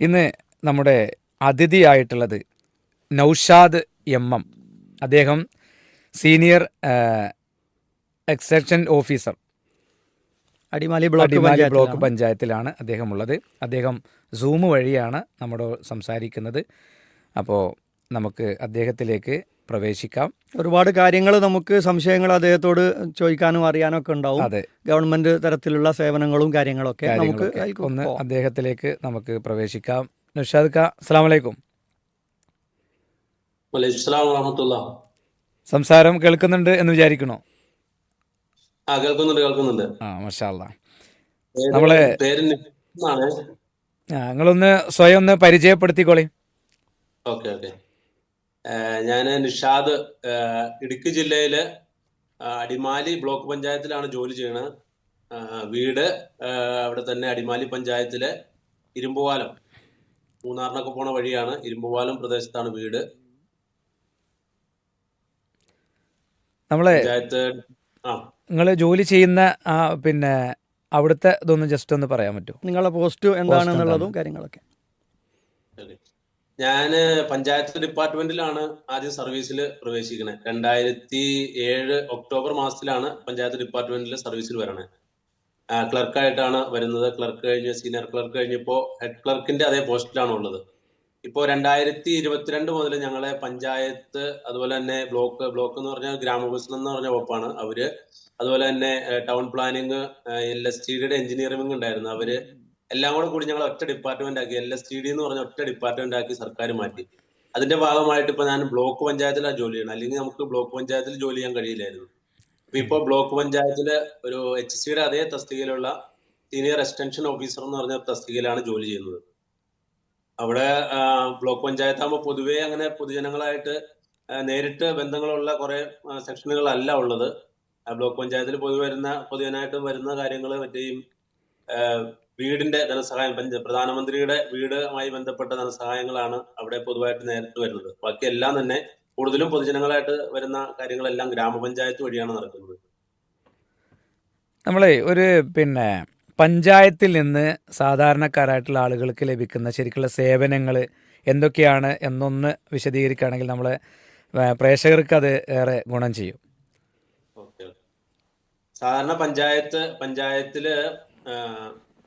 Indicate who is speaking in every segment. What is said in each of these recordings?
Speaker 1: ഇന്ന് നമ്മുടെ അതിഥിയായിട്ടുള്ളത് നൗഷാദ് എം എം. അദ്ദേഹം senior extension officer.
Speaker 2: Adimali block
Speaker 1: Adimali block
Speaker 2: പഞ്ചായത്തിലാണ്.
Speaker 1: പഞ്ചായത്തിലാണ് അദ്ദേഹം ഉള്ളത് അദ്ദേഹം സൂം വഴിയാണ് നമ്മുടെ സംസാരിക്കുന്നത്. അപ്പോൾ നമുക്ക് അദ്ദേഹത്തിലേക്ക് പ്രവേശിക്കാം.
Speaker 2: ഒരുപാട് കാര്യങ്ങൾ നമുക്ക് സംശയങ്ങൾ അദ്ദേഹത്തോട് ചോദിക്കാനും അറിയാനും ഒക്കെ ഉണ്ടാവും.
Speaker 1: അതെ.
Speaker 2: ഗവൺമെന്റ് തരത്തിലുള്ള സേവനങ്ങളും കാര്യങ്ങളൊക്കെ നമുക്ക്
Speaker 1: ഒന്ന് അദ്ദേഹത്തിലേക്ക് നമുക്ക് പ്രവേശിക്കാം. നുഷാദ് ഖാ അസ്സാം വലൈക്കും സംസാരം കേൾക്കുന്നുണ്ട് എന്ന് വിചാരിക്കണോ?
Speaker 3: ആ കേൾക്കുന്നുണ്ട് കേൾക്കുന്നുണ്ട്.
Speaker 1: ആ മഷാല്ല
Speaker 3: പേര്
Speaker 1: നമ്മളെ നിങ്ങളൊന്ന് സ്വയം ഒന്ന് പരിചയപ്പെടുത്തിക്കോളി.
Speaker 3: Okay okay. ഞാൻ നിഷാദ് ഇടുക്കി ജില്ലയിലെ അടിമാലി ബ്ലോക്ക് പഞ്ചായത്തിലാണ് ജോലി ചെയ്യുന്നത് വീട് അവിടെ തന്നെ അടിമാലി പഞ്ചായത്തിലെ ഇരുമ്പുപാലം മൂന്നാറിനൊക്കെ പോണ വഴിയാണ് ഇരുമ്പുപാലം പ്രദേശത്താണ് വീട്.
Speaker 1: നമ്മളെ
Speaker 3: പഞ്ചായത്ത് ആ.
Speaker 1: നിങ്ങൾ ജോലി ചെയ്യുന്ന പിന്നെ അവിടുത്തെ ഇതൊന്ന് ജസ്റ്റ് ഒന്ന് പറയാൻ പറ്റുമോ
Speaker 2: നിങ്ങളുടെ പോസ്റ്റ് എന്താണെന്നുള്ളതും
Speaker 1: എന്താണ്?
Speaker 2: കാര്യങ്ങളൊക്കെ.
Speaker 3: ഞാൻ പഞ്ചായത്ത് ഡിപ്പാർട്ട്മെന്റിലാണ് ആദ്യം സർവീസിൽ പ്രവേശിക്കുന്നത് രണ്ടായിരത്തി ഏഴ് ഒക്ടോബർ മാസത്തിലാണ് പഞ്ചായത്ത് ഡിപ്പാർട്ട്മെന്റിൽ സർവീസിൽ വരണത് ക്ലർക്കായിട്ടാണ് വരുന്നത്. ക്ലർക്ക് കഴിഞ്ഞ് സീനിയർ ക്ലർക്ക് കഴിഞ്ഞപ്പോൾ ഹെഡ് ക്ലർക്കിന്റെ അതേ പോസ്റ്റിലാണ് ഉള്ളത്. ഇപ്പോൾ രണ്ടായിരത്തി ഇരുപത്തിരണ്ട് മുതൽ ഞങ്ങളെ പഞ്ചായത്ത് അതുപോലെ തന്നെ ബ്ലോക്ക് ബ്ലോക്ക് എന്ന് പറഞ്ഞാൽ ഗ്രാമവികസനം എന്ന് പറഞ്ഞ വകുപ്പാണ് അവർ. അതുപോലെ തന്നെ town planning L S T ഡിയുടെ എഞ്ചിനീയറിംഗ് ഉണ്ടായിരുന്നു. അവർ എല്ലാം കൂടെ കൂടി ഞങ്ങൾ ഒറ്റ ഡിപ്പാർട്ട്മെന്റ് ആക്കി. എൽ എസ് ടി ഡി എന്ന് പറഞ്ഞ ഒറ്റ ഡിപ്പാർട്ട്മെന്റ് ആക്കി സർക്കാർ മാറ്റി. അതിന്റെ ഭാഗമായിട്ട് ഇപ്പൊ ഞാൻ ബ്ലോക്ക് പഞ്ചായത്തിലാണ് ജോലി ചെയ്യണം അല്ലെങ്കിൽ നമുക്ക് ബ്ലോക്ക് പഞ്ചായത്തിൽ ജോലി ചെയ്യാൻ കഴിയില്ലായിരുന്നു. അപ്പൊ ഇപ്പൊ ബ്ലോക്ക് പഞ്ചായത്തിലെ ഒരു എച്ച് സിയുടെ അതേ തസ്തികയിലുള്ള സീനിയർ എക്സ്റ്റൻഷൻ ഓഫീസർ എന്ന് പറഞ്ഞ തസ്തികയിലാണ് ജോലി ചെയ്യുന്നത്. അവിടെ ബ്ലോക്ക് പഞ്ചായത്ത് ആകുമ്പോൾ പൊതുവേ അങ്ങനെ പൊതുജനങ്ങളായിട്ട് നേരിട്ട് ബന്ധങ്ങളുള്ള കുറെ സെക്ഷനുകളല്ല ഉള്ളത്. ബ്ലോക്ക് പഞ്ചായത്തിൽ പൊതുവരുന്ന പൊതുജനായിട്ട് വരുന്ന കാര്യങ്ങൾ മറ്റേയും വീടിന്റെ ധനസഹായം പ്രധാനമന്ത്രിയുടെ വീടുമായി ബന്ധപ്പെട്ട ധനസഹായങ്ങളാണ് അവിടെ പൊതുവായിട്ട് നേരിട്ട് വരുന്നത്. ബാക്കി എല്ലാം തന്നെ കൂടുതലും പൊതുജനങ്ങളായിട്ട് വരുന്ന കാര്യങ്ങളെല്ലാം ഗ്രാമപഞ്ചായത്ത് വഴിയാണ് നടക്കുന്നത്.
Speaker 1: നമ്മളെ ഒരു പിന്നെ പഞ്ചായത്തിൽ നിന്ന് സാധാരണക്കാരായിട്ടുള്ള ആളുകൾക്ക് ലഭിക്കുന്ന ശരിക്കുള്ള സേവനങ്ങൾ എന്തൊക്കെയാണ് എന്നൊന്ന് വിശദീകരിക്കുകയാണെങ്കിൽ നമ്മളെ പ്രേക്ഷകർക്ക് അത് ഏറെ ഗുണം ചെയ്യും.
Speaker 3: സാധാരണ പഞ്ചായത്ത് പഞ്ചായത്തിൽ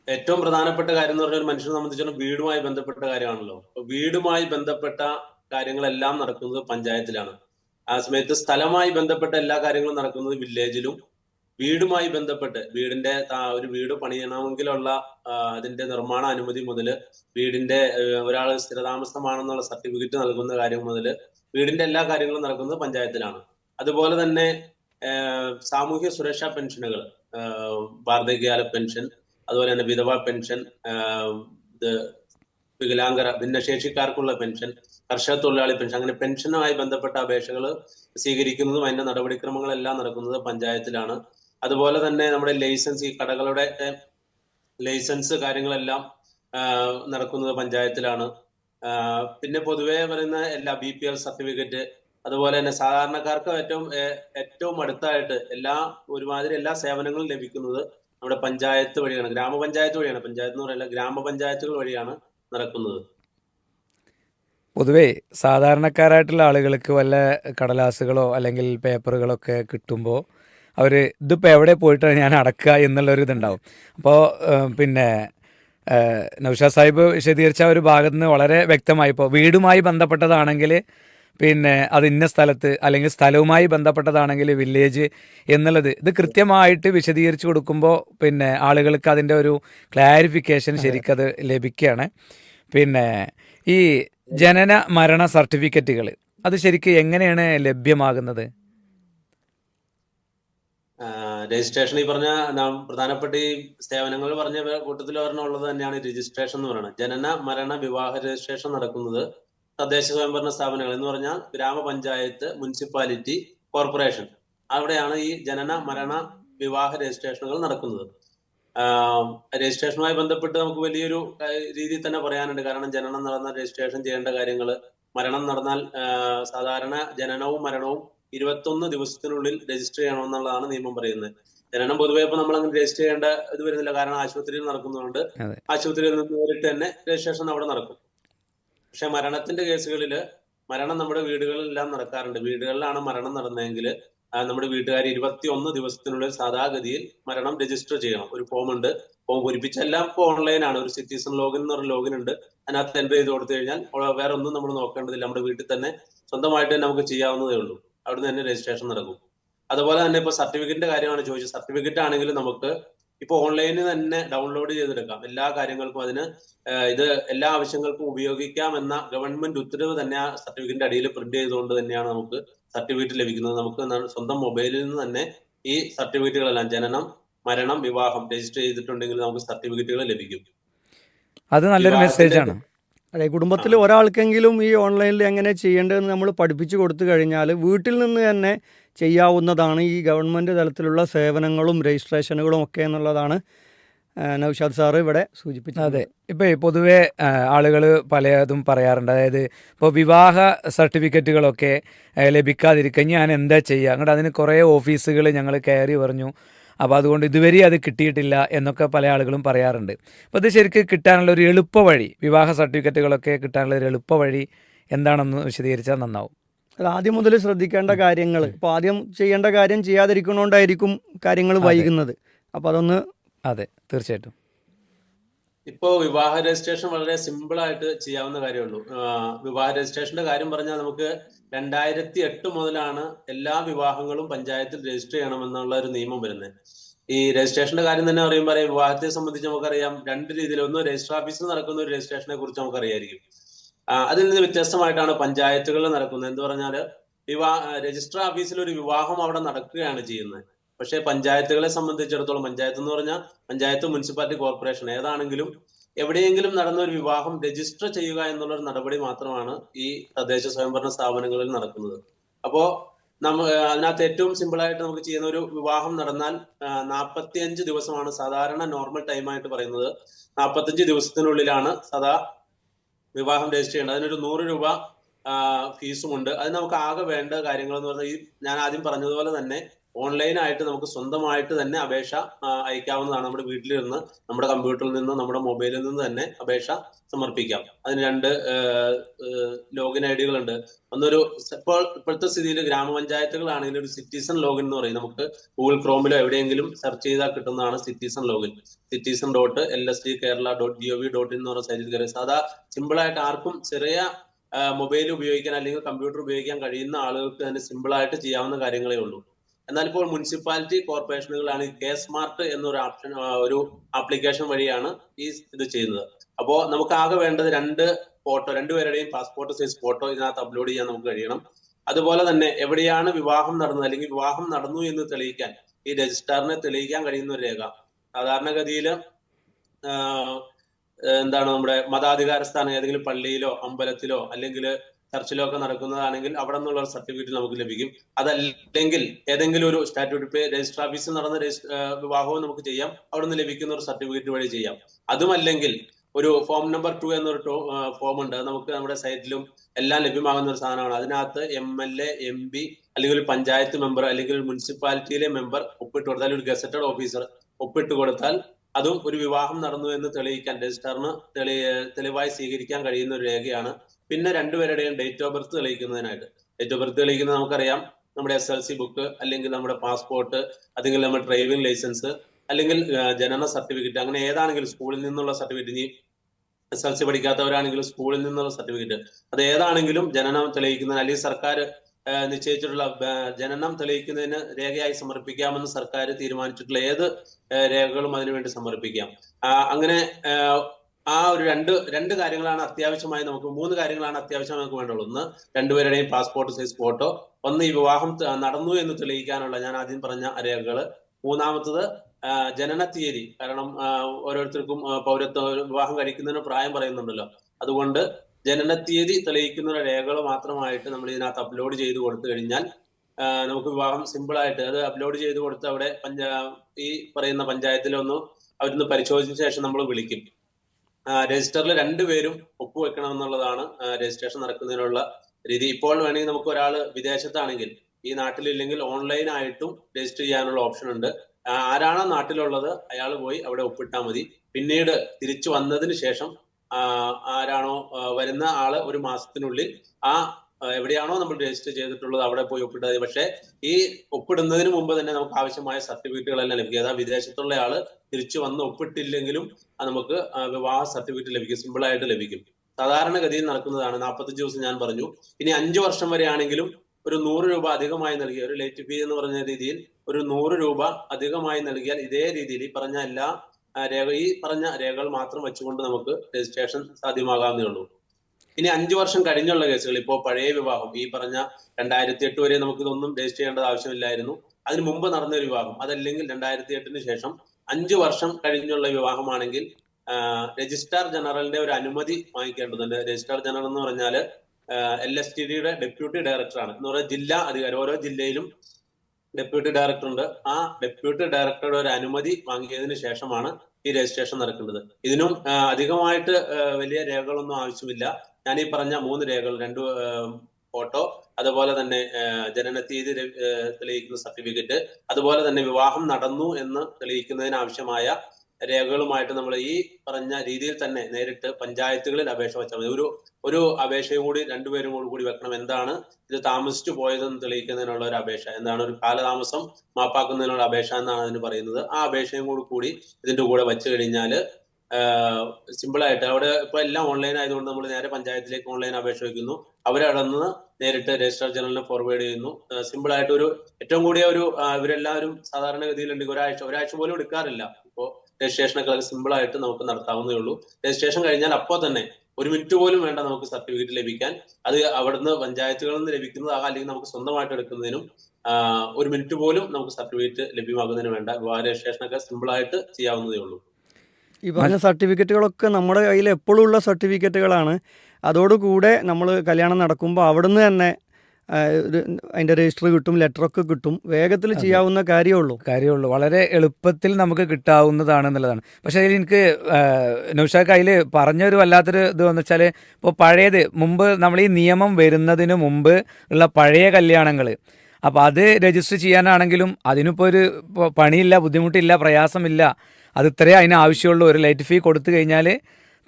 Speaker 3: ഏറ്റവും പ്രധാനപ്പെട്ട കാര്യം എന്ന് പറഞ്ഞാൽ മനുഷ്യനെ സംബന്ധിച്ചിടത്തോളം വീടുമായി ബന്ധപ്പെട്ട കാര്യമാണല്ലോ. അപ്പൊ വീടുമായി ബന്ധപ്പെട്ട കാര്യങ്ങളെല്ലാം നടക്കുന്നത് പഞ്ചായത്തിലാണ്. ആ സമയത്ത് സ്ഥലമായി ബന്ധപ്പെട്ട എല്ലാ കാര്യങ്ങളും നടക്കുന്നത് വില്ലേജിലും. വീടുമായി ബന്ധപ്പെട്ട് വീടിന്റെ ഒരു വീട് പണിയണമെങ്കിലുള്ള അതിന്റെ നിർമ്മാണ അനുമതി മുതൽ വീടിന്റെ ഒരാൾ സ്ഥിരതാമസമാണെന്നുള്ള സർട്ടിഫിക്കറ്റ് നൽകുന്ന കാര്യം മുതൽ വീടിന്റെ എല്ലാ കാര്യങ്ങളും നടക്കുന്നത് പഞ്ചായത്തിലാണ്. അതുപോലെ തന്നെ സാമൂഹ്യ സുരക്ഷാ പെൻഷനുകൾ വാർദ്ധക്യകാല പെൻഷൻ അതുപോലെ തന്നെ വിധവ പെൻഷൻ ഇത് വികലാംഗര ഭിന്നശേഷിക്കാർക്കുള്ള പെൻഷൻ കർഷക തൊഴിലാളി പെൻഷൻ അങ്ങനെ പെൻഷനുമായി ബന്ധപ്പെട്ട അപേക്ഷകൾ സ്വീകരിക്കുന്നതും അതിന്റെ നടപടിക്രമങ്ങളെല്ലാം നടക്കുന്നത് പഞ്ചായത്തിലാണ്. അതുപോലെ തന്നെ നമ്മുടെ ലൈസൻസ് ഈ കടകളുടെ ലൈസൻസ് കാര്യങ്ങളെല്ലാം നടക്കുന്നത് പഞ്ചായത്തിലാണ്. പിന്നെ പൊതുവേ പറയുന്ന എല്ലാ ബി പി എൽ സർട്ടിഫിക്കറ്റ് അതുപോലെ തന്നെ സാധാരണക്കാർക്ക് ഏറ്റവും ഏറ്റവും അടുത്തായിട്ട് എല്ലാ ഒരുമാതിരി എല്ലാ സേവനങ്ങളും ലഭിക്കുന്നത് നമ്മുടെ പഞ്ചായത്ത് വഴിയാണ് ഗ്രാമപഞ്ചായത്ത് വഴിയാണ്. പഞ്ചായത്ത് എന്ന് പറയുന്നത് ഗ്രാമപഞ്ചായത്തുകൾ വഴിയാണ് നടക്കുന്നത്.
Speaker 1: പൊതുവേ സാധാരണക്കാരായിട്ടുള്ള ആളുകൾക്ക് വല്ല കടലാസുകളോ അല്ലെങ്കിൽ പേപ്പറുകളോ ഒക്കെ കിട്ടുമ്പോൾ അവർ ഇതിപ്പോൾ എവിടെ പോയിട്ടാണ് ഞാൻ അടക്കുക എന്നുള്ളൊരു ഇതുണ്ടാവും. അപ്പോൾ പിന്നെ നൗഷാദ് സാഹിബ് വിശദീകരിച്ച ഒരു ഭാഗത്ത് നിന്ന് വളരെ വ്യക്തമായി ഇപ്പോൾ വീടുമായി ബന്ധപ്പെട്ടതാണെങ്കിൽ പിന്നെ അത് ഇന്ന സ്ഥലത്ത് അല്ലെങ്കിൽ സ്ഥലവുമായി ബന്ധപ്പെട്ടതാണെങ്കിൽ വില്ലേജ് എന്നുള്ളത് ഇത് കൃത്യമായിട്ട് വിശദീകരിച്ച് കൊടുക്കുമ്പോൾ പിന്നെ ആളുകൾക്ക് അതിന്റെ ഒരു ക്ലാരിഫിക്കേഷൻ ശരിക്കത് ലഭിക്കുകയാണ്. പിന്നെ ഈ ജനന മരണ സർട്ടിഫിക്കറ്റുകൾ അത് ശരിക്കും എങ്ങനെയാണ് ലഭ്യമാകുന്നത്?
Speaker 3: രജിസ്ട്രേഷൻ ഈ പറഞ്ഞ നാം പ്രധാനപ്പെട്ട ഈ സേവനങ്ങൾ പറഞ്ഞ കൂട്ടത്തിൽ ഒരെണ്ണം ഉള്ളത് തന്നെയാണ് രജിസ്ട്രേഷൻ എന്ന് പറയുന്നത്. ജനന മരണ വിവാഹ രജിസ്ട്രേഷൻ നടക്കുന്നത് തദ്ദേശ സ്വയംഭരണ സ്ഥാപനങ്ങൾ എന്ന് പറഞ്ഞാൽ ഗ്രാമപഞ്ചായത്ത് മുനിസിപ്പാലിറ്റി കോർപ്പറേഷൻ. അവിടെയാണ് ഈ ജനന മരണ വിവാഹ രജിസ്ട്രേഷനുകൾ നടക്കുന്നത്. രജിസ്ട്രേഷനുമായി ബന്ധപ്പെട്ട് നമുക്ക് വലിയൊരു രീതിയിൽ തന്നെ പറയാനുണ്ട്. കാരണം ജനനം നടന്നാൽ രജിസ്ട്രേഷൻ ചെയ്യേണ്ട കാര്യങ്ങൾ മരണം നടന്നാൽ സാധാരണ ജനനവും മരണവും ഇരുപത്തൊന്ന് ദിവസത്തിനുള്ളിൽ രജിസ്റ്റർ ചെയ്യണമെന്നുള്ളതാണ് നിയമം പറയുന്നത്. ജനനം പൊതുവെ ഇപ്പൊ നമ്മൾ അങ്ങനെ രജിസ്റ്റർ ചെയ്യേണ്ട ഇത് വരുന്നില്ല. കാരണം ആശുപത്രിയിൽ നടക്കുന്നതുകൊണ്ട്. ആശുപത്രിയിൽ നിന്ന് നേരിട്ട് തന്നെ രജിസ്ട്രേഷൻ അവിടെ നടക്കും. പക്ഷെ മരണത്തിന്റെ കേസുകളിൽ മരണം നമ്മുടെ വീടുകളിലെല്ലാം നടക്കാറുണ്ട്. വീടുകളിലാണ് മരണം നടന്നതെങ്കിൽ നമ്മുടെ വീട്ടുകാർ ഇരുപത്തി ഒന്ന് ദിവസത്തിനുള്ളിൽ സാധാഗതിയിൽ മരണം രജിസ്റ്റർ ചെയ്യണം. ഒരു ഫോം ഉണ്ട് ഫോം പൂരിപ്പിച്ചെല്ലാം ഇപ്പോൾ ഓൺലൈനാണ്. ഒരു സിറ്റിസൺ ലോഗിൻ എന്ന് പറഞ്ഞ ലോഗിൻ ഉണ്ട്. അതിനകത്ത് എന്റർ ചെയ്ത് കൊടുത്തു കഴിഞ്ഞാൽ വേറെ ഒന്നും നമ്മൾ നോക്കേണ്ടതില്ല. നമ്മുടെ വീട്ടിൽ തന്നെ സ്വന്തമായിട്ട് തന്നെ നമുക്ക് ചെയ്യാവുന്നതേ ഉള്ളൂ. അവിടെ തന്നെ രജിസ്ട്രേഷൻ നടക്കും. അതുപോലെ തന്നെ ഇപ്പൊ സർട്ടിഫിക്കറ്റിന്റെ കാര്യമാണ് ചോദിച്ചത്. സർട്ടിഫിക്കറ്റ് ആണെങ്കിലും നമുക്ക് ഇപ്പൊ ഓൺലൈനിൽ തന്നെ ഡൗൺലോഡ് ചെയ്തെടുക്കാം. എല്ലാ കാര്യങ്ങൾക്കും അതിന് ഇത് എല്ലാ ആവശ്യങ്ങൾക്കും ഉപയോഗിക്കാം എന്ന ഗവൺമെന്റ് ഉത്തരവ് തന്നെ ആ സർട്ടിഫിക്കറ്റിന്റെ അടിയിൽ പ്രിന്റ് ചെയ്തുകൊണ്ട് തന്നെയാണ് നമുക്ക് സർട്ടിഫിക്കറ്റ് ലഭിക്കുന്നത്. നമുക്ക് സ്വന്തം മൊബൈലിൽ നിന്ന് തന്നെ ഈ സർട്ടിഫിക്കറ്റുകളെല്ലാം ജനനം മരണം വിവാഹം രജിസ്റ്റർ ചെയ്തിട്ടുണ്ടെങ്കിൽ നമുക്ക് സർട്ടിഫിക്കറ്റുകൾ ലഭിക്കും.
Speaker 1: അത് നല്ലൊരു
Speaker 3: മെസ്സേജ്
Speaker 1: ആണ്.
Speaker 2: അതെ കുടുംബത്തിൽ ഒരാൾക്കെങ്കിലും ഈ ഓൺലൈനിൽ എങ്ങനെ ചെയ്യേണ്ടതെന്ന് നമ്മൾ പഠിപ്പിച്ചു കൊടുത്തു കഴിഞ്ഞാൽ വീട്ടിൽ നിന്ന് തന്നെ ചെയ്യാവുന്നതാണ് ഈ ഗവൺമെന്റ് തലത്തിലുള്ള സേവനങ്ങളും രജിസ്ട്രേഷനുകളും ഒക്കെ എന്നുള്ളതാണ് നൗഷാദ് സാറ് ഇവിടെ സൂചിപ്പിച്ചത്
Speaker 1: അതെ. ഇപ്പോൾ പൊതുവെ ആളുകൾ പലതും പറയാറുണ്ട്. അതായത് ഇപ്പോൾ വിവാഹ സർട്ടിഫിക്കറ്റുകളൊക്കെ ലഭിക്കാതിരിക്കുക ഞാൻ എന്താ ചെയ്യുക അങ്ങോട്ട് അതിന് കുറേ ഓഫീസുകൾ ഞങ്ങൾ കയറി പറഞ്ഞു. അപ്പോൾ അതുകൊണ്ട് ഇതുവരെ അത് കിട്ടിയിട്ടില്ല എന്നൊക്കെ പല ആളുകളും പറയാറുണ്ട്. അപ്പോൾ ഇത് ശരിക്കും കിട്ടാനുള്ള ഒരു എളുപ്പ വഴി വിവാഹ സർട്ടിഫിക്കറ്റുകളൊക്കെ കിട്ടാനുള്ള ഒരു എളുപ്പ വഴി എന്താണെന്ന് വിശദീകരിച്ചാൽ നന്നാവും.
Speaker 2: ആദ്യം മുതൽ ശ്രദ്ധിക്കേണ്ട കാര്യങ്ങൾ ഇപ്പോൾ ആദ്യം ചെയ്യേണ്ട കാര്യം ചെയ്യാതിരിക്കണോണ്ടായിരിക്കും കാര്യങ്ങൾ വൈകുന്നത്. അപ്പോൾ അതൊന്ന്
Speaker 1: അതെ തീർച്ചയായിട്ടും.
Speaker 3: ഇപ്പോ വിവാഹ രജിസ്ട്രേഷൻ വളരെ സിമ്പിൾ ആയിട്ട് ചെയ്യാവുന്ന കാര്യമുള്ളൂ. വിവാഹ രജിസ്ട്രേഷന്റെ കാര്യം പറഞ്ഞാൽ നമുക്ക് രണ്ടായിരത്തി എട്ട് മുതലാണ് എല്ലാ വിവാഹങ്ങളും പഞ്ചായത്തിൽ രജിസ്റ്റർ ചെയ്യണമെന്നുള്ള ഒരു നിയമം വരുന്നത്. ഈ രജിസ്ട്രേഷന്റെ കാര്യം തന്നെ പറയുമ്പോൾ വിവാഹത്തെ സംബന്ധിച്ച് നമുക്കറിയാം രണ്ട് രീതിയിൽ ഒന്ന് രജിസ്റ്റർ ഓഫീസിൽ നടക്കുന്ന ഒരു രജിസ്ട്രേഷനെ കുറിച്ച് നമുക്കറിയായിരിക്കും. അതിൽ നിന്ന് വ്യത്യസ്തമായിട്ടാണ് പഞ്ചായത്തുകളിൽ നടക്കുന്നത്. എന്ന് പറഞ്ഞാൽ വിവാഹ രജിസ്ട്രാർ ഓഫീസിൽ ഒരു വിവാഹം അവിടെ നടക്കുകയാണ് ചെയ്യുന്നത്. പക്ഷേ പഞ്ചായത്തുകളെ സംബന്ധിച്ചിടത്തോളം പഞ്ചായത്ത് എന്ന് പറഞ്ഞാൽ പഞ്ചായത്ത് മുനിസിപ്പാലിറ്റി കോർപ്പറേഷൻ ഏതാണെങ്കിലും എവിടെയെങ്കിലും നടന്ന ഒരു വിവാഹം രജിസ്റ്റർ ചെയ്യുക എന്നുള്ള ഒരു നടപടി മാത്രമാണ് ഈ തദ്ദേശ സ്വയംഭരണ സ്ഥാപനങ്ങളിൽ നടക്കുന്നത്. അപ്പോ നമ്മ അതിനകത്ത് ഏറ്റവും സിമ്പിൾ ആയിട്ട് നമുക്ക് ചെയ്യുന്ന ഒരു വിവാഹം നടന്നാൽ നാൽപ്പത്തിയഞ്ച് ദിവസമാണ് സാധാരണ നോർമൽ ടൈം ആയിട്ട് പറയുന്നത്. നാൽപ്പത്തഞ്ച് ദിവസത്തിനുള്ളിലാണ് സദാ വിവാഹം രജിസ്റ്റർ ചെയ്യേണ്ടത് അതിനൊരു നൂറ് രൂപ ഫീസുമുണ്ട്. അത് നമുക്ക് ആകെ വേണ്ട കാര്യങ്ങൾ എന്ന് പറഞ്ഞാൽ ഈ ഞാൻ ആദ്യം പറഞ്ഞതുപോലെ തന്നെ ഓൺലൈനായിട്ട് നമുക്ക് സ്വന്തമായിട്ട് തന്നെ അപേക്ഷ അയക്കാവുന്നതാണ് നമ്മുടെ വീട്ടിലിരുന്ന് നമ്മുടെ കമ്പ്യൂട്ടറിൽ നിന്ന് നമ്മുടെ മൊബൈലിൽ നിന്ന് തന്നെ അപേക്ഷ സമർപ്പിക്കാം. അതിന് രണ്ട് ലോഗിൻ ഐ ഡികളുണ്ട് ഒന്നൊരു ഇപ്പോൾ ഇപ്പോഴത്തെ സ്ഥിതിയിൽ ഗ്രാമപഞ്ചായത്തുകളാണെങ്കിൽ ഒരു സിറ്റിസൺ ലോഗിൻ എന്ന് പറയും. നമുക്ക് ഗൂഗിൾ ക്രോമിലോ എവിടെയെങ്കിലും സെർച്ച് ചെയ്താൽ കിട്ടുന്നതാണ് citizen login. Citizen dot L S D Kerala dot G O V dot in എന്ന് പറഞ്ഞ സൈറ്റിൽ കയറി. സാധാ സിമ്പിളായിട്ട് ആർക്കും ചെറിയ മൊബൈൽ ഉപയോഗിക്കാൻ അല്ലെങ്കിൽ കമ്പ്യൂട്ടർ ഉപയോഗിക്കാൻ കഴിയുന്ന ആളുകൾക്ക് തന്നെ സിമ്പിളായിട്ട് ചെയ്യാവുന്ന കാര്യങ്ങളേ ഉള്ളൂ. എന്നാൽ ഇപ്പോൾ മുനിസിപ്പാലിറ്റി കോർപ്പറേഷനുകളാണ് കെ സ്മാർട്ട് എന്നൊരു ഓപ്ഷൻ ഒരു ആപ്ലിക്കേഷൻ വഴിയാണ് ഈ ഇത് ചെയ്യുന്നത്. അപ്പോൾ നമുക്ക് ആകെ വേണ്ടത് രണ്ട് ഫോട്ടോ രണ്ടുപേരുടെയും പാസ്പോർട്ട് സൈസ് ഫോട്ടോ ഇതിനകത്ത് അപ്ലോഡ് ചെയ്യാൻ നമുക്ക് കഴിയണം. അതുപോലെ തന്നെ എവിടെയാണ് വിവാഹം നടന്നത് അല്ലെങ്കിൽ വിവാഹം നടന്നു എന്ന് തെളിയിക്കാൻ ഈ രജിസ്ട്രാറിനെ തെളിയിക്കാൻ കഴിയുന്ന ഒരു രേഖ. സാധാരണഗതിയിൽ എന്താണ് നമ്മുടെ മതാധികാര സ്ഥാനം ഏതെങ്കിലും പള്ളിയിലോ അമ്പലത്തിലോ അല്ലെങ്കിൽ ചർച്ചിലോ ഒക്കെ നടക്കുന്നതാണെങ്കിൽ അവിടെ നിന്നുള്ള സർട്ടിഫിക്കറ്റ് നമുക്ക് ലഭിക്കും. അതല്ലെങ്കിൽ ഏതെങ്കിലും ഒരു സ്റ്റാറ്റ്യൂട്ട് ഇപ്പൊ രജിസ്റ്റർ ഓഫീസിൽ നടന്ന വിവാഹവും നമുക്ക് ചെയ്യാം. അവിടെ നിന്ന് ലഭിക്കുന്ന ഒരു സർട്ടിഫിക്കറ്റ് വഴി ചെയ്യാം. അതുമല്ലെങ്കിൽ ഒരു ഫോം നമ്പർ ടു എന്നൊരു ഫോം ഉണ്ട്. നമുക്ക് നമ്മുടെ സൈറ്റിലും എല്ലാം ലഭ്യമാകുന്ന ഒരു സാധനമാണ്. അതിനകത്ത് M L A M P അല്ലെങ്കിൽ ഒരു പഞ്ചായത്ത് മെമ്പർ അല്ലെങ്കിൽ ഒരു മുനിസിപ്പാലിറ്റിയിലെ മെമ്പർ ഒപ്പിട്ട് കൊടുത്താൽ ഒരു ഗസറ്റഡ് ഓഫീസർ ഒപ്പിട്ട് കൊടുത്താൽ അതും ഒരു വിവാഹം നടന്നു എന്ന് തെളിയിക്കാൻ രജിസ്റ്ററിന് തെളി തെളിവായി സ്വീകരിക്കാൻ കഴിയുന്ന ഒരു രേഖയാണ് പിന്നെ രണ്ടുപേരുടെയും ഡേറ്റ് ഓഫ് ബർത്ത് തെളിയിക്കുന്നതിനായിട്ട്. ഡേറ്റ് ഓഫ് ബർത്ത് തെളിയിക്കുന്നത് നമുക്കറിയാം. നമ്മുടെ എസ് എൽ സി ബുക്ക് അല്ലെങ്കിൽ നമ്മുടെ പാസ്പോർട്ട് അല്ലെങ്കിൽ നമ്മുടെ ഡ്രൈവിംഗ് ലൈസൻസ് അല്ലെങ്കിൽ ജനന സർട്ടിഫിക്കറ്റ് അങ്ങനെ ഏതാണെങ്കിലും സ്കൂളിൽ നിന്നുള്ള സർട്ടിഫിക്കറ്റ് ഇനി എസ് എൽ സി പഠിക്കാത്തവരാണെങ്കിലും സ്കൂളിൽ നിന്നുള്ള സർട്ടിഫിക്കറ്റ് അത് ഏതാണെങ്കിലും ജനനം തെളിയിക്കുന്നതിന് അല്ലെങ്കിൽ സർക്കാർ നിശ്ചയിച്ചിട്ടുള്ള ജനനം തെളിയിക്കുന്നതിന് രേഖയായി സമർപ്പിക്കാമെന്ന് സർക്കാർ തീരുമാനിച്ചിട്ടുള്ള ഏത് രേഖകളും അതിനുവേണ്ടി സമർപ്പിക്കാം. അങ്ങനെ ആ ഒരു രണ്ട് രണ്ട് കാര്യങ്ങളാണ് അത്യാവശ്യമായി നമുക്ക് മൂന്ന് കാര്യങ്ങളാണ് അത്യാവശ്യമായി നമുക്ക് വേണ്ടുള്ളൂ. ഒന്ന് രണ്ടുപേരുടെയും പാസ്പോർട്ട് സൈസ് ഫോട്ടോ ഒന്ന് ഈ വിവാഹം നടന്നു എന്ന് തെളിയിക്കാനുള്ള ഞാൻ ആദ്യം പറഞ്ഞ രേഖകൾ മൂന്നാമത്തത് ജനന തീയതി. കാരണം ഓരോരുത്തർക്കും പൗരത്വ വിവാഹം കഴിക്കുന്നതിന് പ്രായം പറയുന്നുണ്ടല്ലോ. അതുകൊണ്ട് ജനന തീയതി തെളിയിക്കുന്ന രേഖകൾ മാത്രമായിട്ട് നമ്മൾ ഇതിനകത്ത് അപ്ലോഡ് ചെയ്ത് കൊടുത്തു കഴിഞ്ഞാൽ നമുക്ക് വിവാഹം സിമ്പിൾ ആയിട്ട് അത് അപ്ലോഡ് ചെയ്ത് കൊടുത്ത് അവിടെ പഞ്ചാ ഈ പറയുന്ന പഞ്ചായത്തിലൊന്ന് അവരൊന്ന് പരിശോധിച്ച ശേഷം നമ്മൾ വിളിക്കും. രജിസ്റ്ററിൽ രണ്ടുപേരും ഒപ്പുവെക്കണം എന്നുള്ളതാണ് രജിസ്ട്രേഷൻ നടക്കുന്നതിനുള്ള രീതി. ഇപ്പോൾ വേണമെങ്കിൽ നമുക്ക് ഒരാൾ വിദേശത്താണെങ്കിൽ ഈ നാട്ടിലില്ലെങ്കിൽ ഓൺലൈൻ ആയിട്ടും രജിസ്റ്റർ ചെയ്യാനുള്ള ഓപ്ഷൻ ഉണ്ട്. ആരാണോ നാട്ടിലുള്ളത് അയാൾ പോയി അവിടെ ഒപ്പിട്ടാൽ മതി. പിന്നീട് തിരിച്ചു വന്നതിന് ശേഷം ആരാണോ വരുന്ന ആൾ ഒരു മാസത്തിനുള്ളിൽ ആ ആ, എവിടെയാണോ നമ്മൾ രജിസ്റ്റർ ചെയ്തിട്ടുള്ളത് അവിടെ പോയി ഒപ്പിട്ടാൽ മതി. പക്ഷേ ഈ ഒപ്പിടുന്നതിന് മുമ്പ് തന്നെ നമുക്ക് ആവശ്യമായ സർട്ടിഫിക്കറ്റുകളെല്ലാം ലഭിക്കും. അതാ വിദേശത്തുള്ള ആൾ തിരിച്ചു വന്ന് ഒപ്പിട്ടില്ലെങ്കിലും നമുക്ക് വിവാഹ സർട്ടിഫിക്കറ്റ് ലഭിക്കും. സിമ്പിൾ ആയിട്ട് ലഭിക്കും. സാധാരണഗതിയിൽ നടക്കുന്നതാണ്. നാൽപ്പത്തഞ്ച് ദിവസം ഞാൻ പറഞ്ഞു. ഇനി അഞ്ചു വർഷം വരെ ആണെങ്കിലും ഒരു നൂറ് രൂപ അധികമായി നൽകിയ ഒരു ലേറ്റ് ഫീ എന്ന് പറഞ്ഞ രീതിയിൽ ഒരു നൂറ് രൂപ അധികമായി നൽകിയാൽ ഇതേ രീതിയിൽ ഈ പറഞ്ഞ എല്ലാ രേഖ ഈ പറഞ്ഞ രേഖകൾ മാത്രം വെച്ചുകൊണ്ട് നമുക്ക് രജിസ്ട്രേഷൻ സാധ്യമാകാവുന്നേ ഉള്ളൂ. ഇനി അഞ്ചു വർഷം കഴിഞ്ഞുള്ള കേസുകൾ ഇപ്പോൾ പഴയ വിവാഹം ഈ പറഞ്ഞ രണ്ടായിരത്തി എട്ട് വരെ നമുക്ക് ഇതൊന്നും രജിസ്റ്റർ ചെയ്യേണ്ടത് ആവശ്യമില്ലായിരുന്നു. അതിന് മുമ്പ് നടന്ന ഒരു വിവാഹം അതല്ലെങ്കിൽ രണ്ടായിരത്തി എട്ടിന് ശേഷം അഞ്ചു വർഷം കഴിഞ്ഞുള്ള വിവാഹമാണെങ്കിൽ രജിസ്ട്രാർ ജനറലിന്റെ ഒരു അനുമതി വാങ്ങിക്കേണ്ടതുണ്ട്. രജിസ്ട്രാർ ജനറൽ എന്ന് പറഞ്ഞാൽ എൽ എസ് ടി ഡിയുടെ ഡെപ്യൂട്ടി ഡയറക്ടറാണ്. എന്ന് പറയുന്നത് ജില്ലാ അധികാരി ഓരോ ജില്ലയിലും ഡെപ്യൂട്ടി ഡയറക്ടർ ഉണ്ട് ആ ഡെപ്യൂട്ടി ഡയറക്ടറുടെ ഒരു അനുമതി വാങ്ങിയതിനു ശേഷമാണ് ഈ രജിസ്ട്രേഷൻ നടക്കേണ്ടത്. ഇതിനും അധികമായിട്ട് വലിയ രേഖകളൊന്നും ആവശ്യമില്ല. ഞാൻ ഈ പറഞ്ഞ മൂന്ന് രേഖകൾ രണ്ട് ഫോട്ടോ അതുപോലെ തന്നെ ജനന തീയതി തെളിയിക്കുന്ന സർട്ടിഫിക്കറ്റ് അതുപോലെ തന്നെ വിവാഹം നടന്നു എന്ന് തെളിയിക്കുന്നതിന് ആവശ്യമായ രേഖകളുമായിട്ട് നമ്മൾ ഈ പറഞ്ഞ രീതിയിൽ തന്നെ നേരിട്ട് പഞ്ചായത്തുകളിൽ അപേക്ഷ വെച്ചാൽ മതി. ഒരു ഒരു അപേക്ഷയും കൂടി രണ്ടുപേരും കൂടി വെക്കണം. എന്താണ്? ഇത് താമസിച്ചു പോയതെന്ന് തെളിയിക്കുന്നതിനുള്ള ഒരു അപേക്ഷ. എന്താണ്? ഒരു കാലതാമസം മാപ്പാക്കുന്നതിനുള്ള അപേക്ഷ എന്നാണ് അതിന് പറയുന്നത്. ആ അപേക്ഷയും കൂടി കൂടി ഇതിന്റെ കൂടെ വെച്ചു കഴിഞ്ഞാൽ സിമ്പിൾ ആയിട്ട് അവിടെ ഇപ്പൊ എല്ലാം ഓൺലൈൻ ആയതുകൊണ്ട് നമ്മൾ നേരെ പഞ്ചായത്തിലേക്ക് ഓൺലൈൻ അപേക്ഷ വയ്ക്കുന്നു. അവരവിടെ നിന്ന് നേരിട്ട് രജിസ്ട്രാർ ജനറലിനെ ഫോർവേഡ് ചെയ്യുന്നു. സിമ്പിൾ ആയിട്ട് ഒരു ഏറ്റവും കൂടിയ ഒരു ഇവരെല്ലാവരും സാധാരണഗതിയിലുണ്ടെങ്കിൽ ഒരാഴ്ച ഒരാഴ്ച പോലും എടുക്കാറില്ല. ഇപ്പോ രജിസ്ട്രേഷനൊക്കെ വളരെ സിമ്പിൾ ആയിട്ട് നമുക്ക് നടത്താവുന്നേ ഉള്ളൂ. രജിസ്ട്രേഷൻ കഴിഞ്ഞാൽ അപ്പോൾ തന്നെ ഒരു മിനിറ്റ് പോലും വേണ്ട നമുക്ക് സർട്ടിഫിക്കറ്റ് ലഭിക്കാൻ. അത് അവിടുന്ന് പഞ്ചായത്തുകളിൽ നിന്ന് ലഭിക്കുന്നതാകാം അല്ലെങ്കിൽ നമുക്ക് സ്വന്തമായിട്ട് എടുക്കുന്നതിനും ഒരു മിനിറ്റ് പോലും നമുക്ക് സർട്ടിഫിക്കറ്റ് ലഭ്യമാകുന്നതിന് വേണ്ട. വിവാഹ രജിസ്ട്രേഷനൊക്കെ സിമ്പിൾ ആയിട്ട് ചെയ്യാവുന്നതേ ഉള്ളൂ.
Speaker 2: ഈ പറഞ്ഞ സർട്ടിഫിക്കറ്റുകളൊക്കെ നമ്മുടെ കയ്യിൽ എപ്പോഴും ഉള്ള സർട്ടിഫിക്കറ്റുകളാണ്. അതോടുകൂടെ നമ്മൾ കല്യാണം നടക്കുമ്പോൾ അവിടുന്ന് തന്നെ ഒരു അതിന്റെ രജിസ്റ്റർ കിട്ടും ലെറ്ററൊക്കെ കിട്ടും. വേഗത്തിൽ ചെയ്യാവുന്ന കാര്യമുള്ളൂ
Speaker 1: കാര്യമുള്ളൂ വളരെ എളുപ്പത്തിൽ നമുക്ക് കിട്ടാവുന്നതാണ് എന്നുള്ളതാണ്. പക്ഷേ അതിൽ എനിക്ക് നൗഷാക്ക് അതിൽ പറഞ്ഞൊരു വല്ലാത്തൊരു ഇത് എന്ന് വെച്ചാൽ ഇപ്പോൾ പഴയത് മുമ്പ് നമ്മൾ ഈ നിയമം വരുന്നതിന് മുമ്പ് ഉള്ള പഴയ കല്യാണങ്ങൾ അപ്പോൾ അത് രജിസ്റ്റർ ചെയ്യാനാണെങ്കിലും അതിനിപ്പോൾ ഒരു പണിയില്ല ബുദ്ധിമുട്ടില്ല പ്രയാസമില്ല. അത് ഇത്രേ അതിന് ഒരു ലൈറ്റ് ഫീ കൊടുത്തു കഴിഞ്ഞാൽ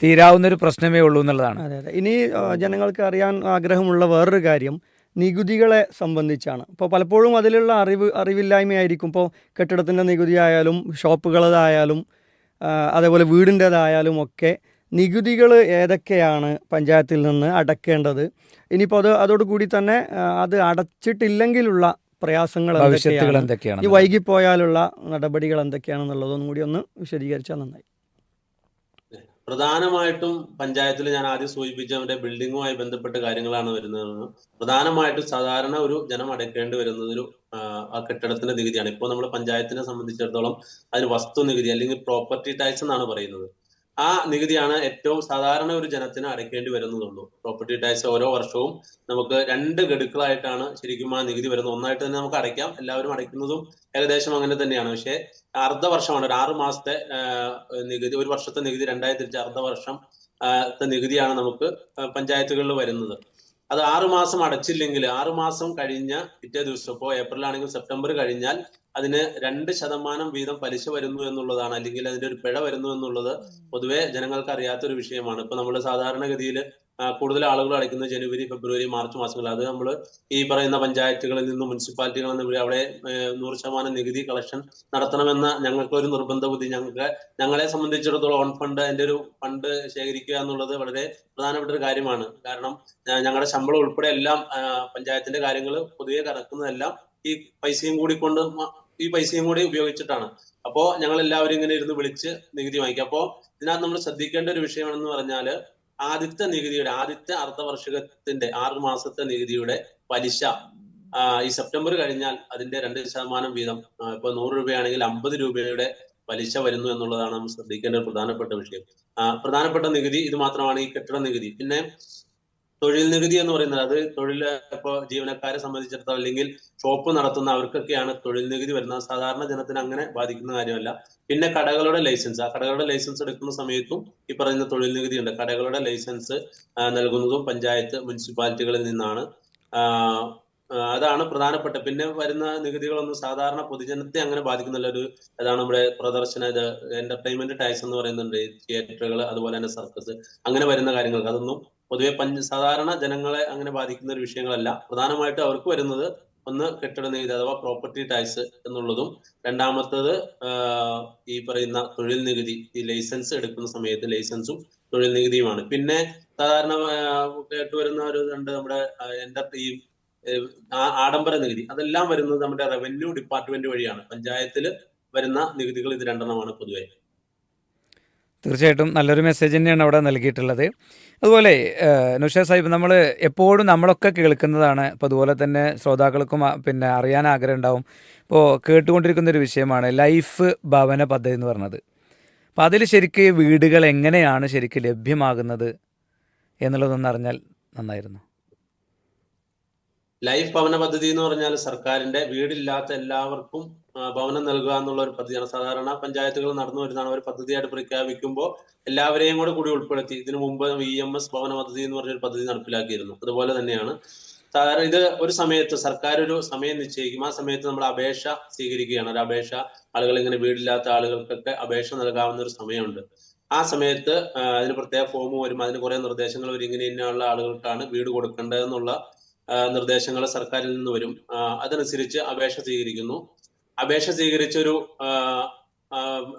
Speaker 1: തീരാവുന്ന ഒരു പ്രശ്നമേ ഉള്ളൂ എന്നുള്ളതാണ്.
Speaker 2: അതെ അതെ. ഇനി ജനങ്ങൾക്ക് അറിയാൻ ആഗ്രഹമുള്ള വേറൊരു കാര്യം നികുതികളെ സംബന്ധിച്ചാണ്. ഇപ്പോൾ പലപ്പോഴും അതിലുള്ള അറിവ് അറിവില്ലായ്മയായിരിക്കും. ഇപ്പോൾ കെട്ടിടത്തിന്റെ നികുതി ആയാലും ഷോപ്പുകളതായാലും അതേപോലെ വീടിന്റേതായാലും ഒക്കെ നികുതികൾ ഏതൊക്കെയാണ് പഞ്ചായത്തിൽ നിന്ന് അടക്കേണ്ടത്? ഇനിയിപ്പോൾ അത് അതോടുകൂടി തന്നെ അത് അടച്ചിട്ടില്ലെങ്കിലുള്ള പ്രയാസങ്ങൾ എന്തൊക്കെയാണ്? ഈ വൈകിപ്പോയാലുള്ള നടപടികൾ എന്തൊക്കെയാണെന്നുള്ളതൊന്നും കൂടി ഒന്ന് വിശദീകരിച്ചാൽ നന്നായി.
Speaker 3: പ്രധാനമായിട്ടും പഞ്ചായത്തിൽ ഞാൻ ആദ്യം സൂചിപ്പിച്ച അവരുടെ ബിൽഡിങ്ങുമായി ബന്ധപ്പെട്ട കാര്യങ്ങളാണ് വരുന്നത് പ്രധാനമായിട്ടും സാധാരണ ഒരു ജനം അടയ്ക്കേണ്ടി വരുന്നത് ഒരു ആ, ആ കെട്ടിടത്തിന്റെ നികുതിയാണ്. ഇപ്പോൾ നമ്മൾ പഞ്ചായത്തിനെ സംബന്ധിച്ചിടത്തോളം അതിന് വസ്തു നികുതി അല്ലെങ്കിൽ പ്രോപ്പർട്ടി ടാക്സ് എന്നാണ് പറയുന്നത്. ആ നികുതിയാണ് ഏറ്റവും സാധാരണ ഒരു ജനത്തിന് അടയ്ക്കേണ്ടി വരുന്നതുള്ളൂ. പ്രോപ്പർട്ടി ടാക്സ് ഓരോ വർഷവും നമുക്ക് രണ്ട് ഗഡുക്കളായിട്ടാണ് ശരിക്കും ആ നികുതി വരുന്നത്. ഒന്നായിട്ട് തന്നെ നമുക്ക് അടയ്ക്കാം. എല്ലാവരും അടയ്ക്കുന്നതും ഏകദേശം അങ്ങനെ തന്നെയാണ്. പക്ഷേ അർദ്ധ വർഷമാണ്. ഒരു ആറ് മാസത്തെ നികുതി ഒരു വർഷത്തെ നികുതി രണ്ടായി തിരിച്ച് അർദ്ധ വർഷം നികുതിയാണ് നമുക്ക് പഞ്ചായത്തുകളിൽ വരുന്നത്. അത് ആറുമാസം അടച്ചില്ലെങ്കിൽ ആറുമാസം കഴിഞ്ഞ പിറ്റേ ദിവസം ഇപ്പോൾ ഏപ്രിൽ ആണെങ്കിൽ സെപ്റ്റംബർ കഴിഞ്ഞാൽ അതിന് രണ്ട് ശതമാനം വീതം പലിശ വരുന്നു എന്നുള്ളതാണ്. അല്ലെങ്കിൽ അതിന്റെ ഒരു പിഴ വരുന്നു എന്നുള്ളത് പൊതുവെ ജനങ്ങൾക്ക് അറിയാത്ത ഒരു വിഷയമാണ്. ഇപ്പൊ നമ്മൾ സാധാരണഗതിയിൽ കൂടുതൽ ആളുകൾ അടയ്ക്കുന്നത് ജനുവരി ഫെബ്രുവരി മാർച്ച് മാസങ്ങളിൽ. അത് നമ്മൾ ഈ പറയുന്ന പഞ്ചായത്തുകളിൽ നിന്നും മുനിസിപ്പാലിറ്റികളിൽ നിന്നും അവിടെ നൂറ് ശതമാനം നികുതി കളക്ഷൻ നടത്തണമെന്ന ഞങ്ങൾക്ക് ഒരു നിർബന്ധ ബുദ്ധി. ഞങ്ങൾക്ക് ഞങ്ങളെ സംബന്ധിച്ചിടത്തോളം ഓൺ ഫണ്ട് അതിന്റെ ഒരു ഫണ്ട് ശേഖരിക്കുക എന്നുള്ളത് വളരെ പ്രധാനപ്പെട്ട ഒരു കാര്യമാണ്. കാരണം ഞങ്ങളുടെ ശമ്പളം ഉൾപ്പെടെ എല്ലാം പഞ്ചായത്തിന്റെ കാര്യങ്ങൾ പൊതുവെ കടക്കുന്നതെല്ലാം ഈ പൈസയും കൂടി കൊണ്ട് ഈ പൈസയും കൂടി ഉപയോഗിച്ചിട്ടാണ്. അപ്പോ ഞങ്ങൾ എല്ലാവരും ഇങ്ങനെ ഇരുന്ന് വിളിച്ച് നികുതി വാങ്ങിക്കും അപ്പോ ഇതിനകത്ത് നമ്മൾ ശ്രദ്ധിക്കേണ്ട ഒരു വിഷയമാണെന്ന് പറഞ്ഞാൽ ആദ്യത്തെ നികുതിയുടെ ആദ്യത്തെ അർദ്ധവാർഷികത്തിന്റെ ആറ് മാസത്തെ നികുതിയുടെ പലിശ ഈ സെപ്റ്റംബർ കഴിഞ്ഞാൽ അതിന്റെ രണ്ട് ശതമാനം വീതം ഇപ്പൊ നൂറ് രൂപയാണെങ്കിൽ അമ്പത് രൂപയുടെ പലിശ വരുന്നു എന്നുള്ളതാണ് നമ്മൾ ശ്രദ്ധിക്കേണ്ട ഒരു പ്രധാനപ്പെട്ട വിഷയം. പ്രധാനപ്പെട്ട നികുതി ഇത് മാത്രമാണ് ഈ കെട്ടിട നികുതി. പിന്നെ തൊഴിൽ നികുതി എന്ന് പറയുന്നത് അത് തൊഴിൽ ഇപ്പോ ജീവനക്കാരെ സംബന്ധിച്ചിടത്തോളം അല്ലെങ്കിൽ ഷോപ്പ് നടത്തുന്ന അവർക്കൊക്കെയാണ് തൊഴിൽ നികുതി വരുന്നത്. സാധാരണ ജനത്തിന് അങ്ങനെ ബാധിക്കുന്ന കാര്യമല്ല. പിന്നെ കടകളുടെ ലൈസൻസ് ആ കടകളുടെ ലൈസൻസ് എടുക്കുന്ന സമയത്തും ഈ പറയുന്ന തൊഴിൽ നികുതി ഉണ്ട് കടകളുടെ ലൈസൻസ് നൽകുന്നതും പഞ്ചായത്ത് മുനിസിപ്പാലിറ്റികളിൽ നിന്നാണ്. അതാണ് പ്രധാനപ്പെട്ട. പിന്നെ വരുന്ന നികുതികളൊന്നും സാധാരണ പൊതുജനത്തെ അങ്ങനെ ബാധിക്കുന്നില്ല. ഒരു അതാണ് നമ്മുടെ പ്രദർശന ഇത് എന്റർടൈൻമെന്റ് ടാക്സ് എന്ന് പറയുന്നുണ്ട്. തിയേറ്ററുകൾ അതുപോലെ തന്നെ സർക്കസ് അങ്ങനെ വരുന്ന കാര്യങ്ങൾക്ക്. അതൊന്നും പൊതുവെ പഞ്ച സാധാരണ ജനങ്ങളെ അങ്ങനെ ബാധിക്കുന്ന ഒരു വിഷയങ്ങളല്ല. പ്രധാനമായിട്ട് അവർക്ക് വരുന്നത് ഒന്ന് കെട്ടിട നികുതി അഥവാ പ്രോപ്പർട്ടി ടാക്സ് എന്നുള്ളതും രണ്ടാമത്തത് ഈ പറയുന്ന തൊഴിൽ നികുതി ഈ ലൈസൻസ് എടുക്കുന്ന സമയത്ത് ലൈസൻസും തൊഴിൽ നികുതിയുമാണ്. പിന്നെ സാധാരണ കേട്ടുവരുന്ന ഒരു രണ്ട് നമ്മുടെ എന്റെ ഈ ആഡംബര നികുതി അതെല്ലാം വരുന്നത് നമ്മുടെ റവന്യൂ ഡിപ്പാർട്ട്മെന്റ് വഴിയാണ്. പഞ്ചായത്തിൽ വരുന്ന നികുതികൾ ഇത് രണ്ടെണ്ണമാണ് പൊതുവെ
Speaker 1: തീർച്ചയായിട്ടും നല്ലൊരു മെസ്സേജ് തന്നെയാണ് അവിടെ നൽകിയിട്ടുള്ളത്. അതുപോലെ നുഷാ സാഹിബ് നമ്മൾ എപ്പോഴും നമ്മളൊക്കെ കേൾക്കുന്നതാണ്. ഇപ്പോൾ അതുപോലെ തന്നെ ശ്രോതാക്കൾക്കും പിന്നെ അറിയാൻ ആഗ്രഹം ഉണ്ടാവും. ഇപ്പോൾ കേട്ടുകൊണ്ടിരിക്കുന്ന ഒരു വിഷയമാണ് ലൈഫ് ഭവന പദ്ധതി എന്ന് പറഞ്ഞത്. അപ്പോൾ അതിൽ ശരിക്ക് വീടുകൾ എങ്ങനെയാണ് ശരിക്ക് ലഭ്യമാകുന്നത് എന്നുള്ളതൊന്ന് അറിഞ്ഞാൽ നന്നായിരുന്നു.
Speaker 3: ലൈഫ് ഭവന പദ്ധതി എന്ന് പറഞ്ഞാൽ സർക്കാരിന്റെ വീടില്ലാത്ത എല്ലാവർക്കും ഭവനം നൽകുക എന്നുള്ള ഒരു പദ്ധതിയാണ്. സാധാരണ പഞ്ചായത്തുകൾ നടന്നു വരുന്നതാണ് ഒരു പദ്ധതിയായിട്ട് പ്രഖ്യാപിക്കുമ്പോൾ എല്ലാവരെയും കൂടെ കൂടി ഉൾപ്പെടുത്തി. ഇതിനു മുമ്പ് വി എം എസ് ഭവന പദ്ധതി എന്ന് പറഞ്ഞൊരു പദ്ധതി നടപ്പിലാക്കിയിരുന്നു. അതുപോലെ തന്നെയാണ്. സാധാരണ ഇത് ഒരു സമയത്ത് സർക്കാർ ഒരു സമയം നിശ്ചയിക്കും. ആ സമയത്ത് നമ്മൾ അപേക്ഷ സ്വീകരിക്കുകയാണ്. ഒരു അപേക്ഷ ആളുകൾ ഇങ്ങനെ വീടില്ലാത്ത ആളുകൾക്കൊക്കെ അപേക്ഷ നൽകാവുന്ന ഒരു സമയമുണ്ട്. ആ സമയത്ത് അതിന് പ്രത്യേക ഫോം വരും. അതിന് കുറെ നിർദ്ദേശങ്ങൾ വരും. ഇങ്ങനെ ഇങ്ങനെയുള്ള ആളുകൾക്കാണ് വീട് കൊടുക്കേണ്ടതെന്നുള്ള നിർദ്ദേശങ്ങൾ സർക്കാരിൽ നിന്ന് വരും. അതനുസരിച്ച് അപേക്ഷ സ്വീകരിക്കുന്നു. അപേക്ഷ സ്വീകരിച്ചൊരു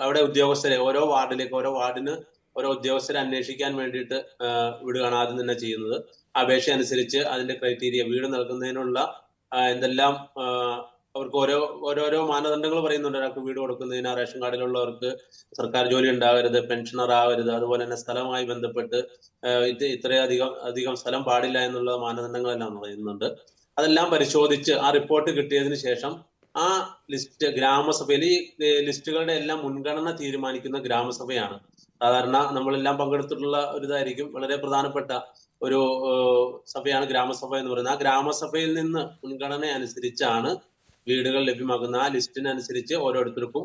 Speaker 3: അവിടെ ഉദ്യോഗസ്ഥരെ ഓരോ വാർഡിലേക്ക് ഓരോ വാർഡിന് ഓരോ ഉദ്യോഗസ്ഥരെ അന്വേഷിക്കാൻ വേണ്ടിയിട്ട് വിടുകയാണ് ആദ്യം തന്നെ ചെയ്യുന്നത്. അപേക്ഷ അനുസരിച്ച് അതിന്റെ ക്രൈറ്റീരിയ വീട് നൽകുന്നതിനുള്ള എന്തെല്ലാം അവർക്ക് ഓരോ ഓരോരോ മാനദണ്ഡങ്ങൾ പറയുന്നുണ്ട്. ഒരാൾക്ക് വീട് കൊടുക്കുന്നതിന് റേഷൻ കാർഡിലുള്ളവർക്ക് സർക്കാർ ജോലി ഉണ്ടാവരുത് പെൻഷനർ ആവരുത് അതുപോലെ തന്നെ സ്ഥലമായി ബന്ധപ്പെട്ട് ഇത് ഇത്രയധികം അധികം സ്ഥലം പാടില്ല എന്നുള്ള മാനദണ്ഡങ്ങളെല്ലാം പറയുന്നുണ്ട്. അതെല്ലാം പരിശോധിച്ച് ആ റിപ്പോർട്ട് കിട്ടിയതിന് ശേഷം ആ ലിസ്റ്റ് ഗ്രാമസഭയിൽ ഈ ലിസ്റ്റുകളുടെ എല്ലാം മുൻഗണന തീരുമാനിക്കുന്ന ഗ്രാമസഭയാണ്. സാധാരണ നമ്മളെല്ലാം പങ്കെടുത്തിട്ടുള്ള ഒരു ഇതായിരിക്കും. വളരെ പ്രധാനപ്പെട്ട ഒരു സഭയാണ് ഗ്രാമസഭ എന്ന് പറയുന്നത്. ആ ഗ്രാമസഭയിൽ നിന്ന് മുൻഗണന അനുസരിച്ചാണ് വീടുകൾ ലഭ്യമാക്കുന്ന ആ ലിസ്റ്റിനനുസരിച്ച് ഓരോരുത്തർക്കും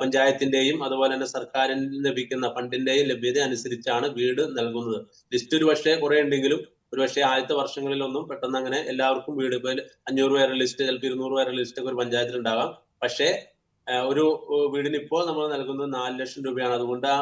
Speaker 3: പഞ്ചായത്തിന്റെയും അതുപോലെ തന്നെ സർക്കാരിൽ ലഭിക്കുന്ന ഫണ്ടിന്റെയും ലഭ്യത അനുസരിച്ചാണ് വീട് നൽകുന്നത്. ലിസ്റ്റ് ഒരു പക്ഷേ കുറെ ഉണ്ടെങ്കിലും ഒരു പക്ഷേ ആദ്യത്തെ വർഷങ്ങളിലൊന്നും പെട്ടെന്ന് അങ്ങനെ എല്ലാവർക്കും വീട് ഇപ്പൊ അഞ്ഞൂറ് പേരുടെ ലിസ്റ്റ് ചിലപ്പോൾ ഇരുന്നൂറ് പേരുടെ ലിസ്റ്റ് ഒക്കെ ഒരു പഞ്ചായത്തിൽ ഉണ്ടാകാം. പക്ഷേ ഒരു വീടിന് ഇപ്പോൾ നമ്മൾ നൽകുന്നത് നാല് ലക്ഷം രൂപയാണ്. അതുകൊണ്ട് ആ